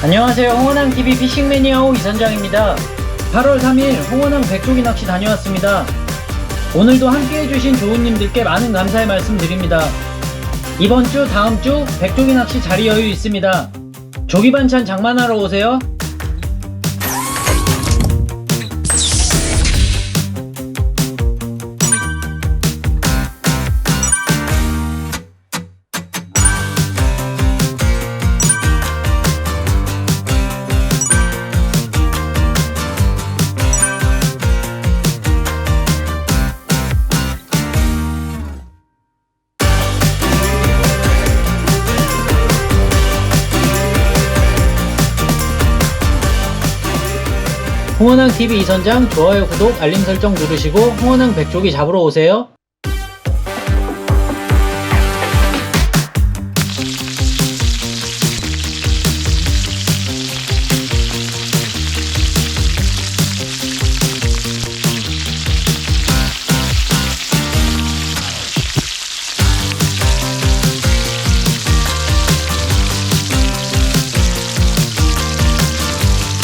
안녕하세요. 홍원항TV 피싱 매니아호 이선장입니다. 8월 3일 홍원항 백조기 낚시 다녀왔습니다. 오늘도 함께 해주신 조우님들께 많은 감사의 말씀 드립니다. 이번 주, 다음 주 백조기 낚시 자리 여유 있습니다. 조기 반찬 장만하러 오세요. 홍원항TV 이선장 좋아요, 구독, 알림 설정 누르시고 홍원항 백조기 잡으러 오세요.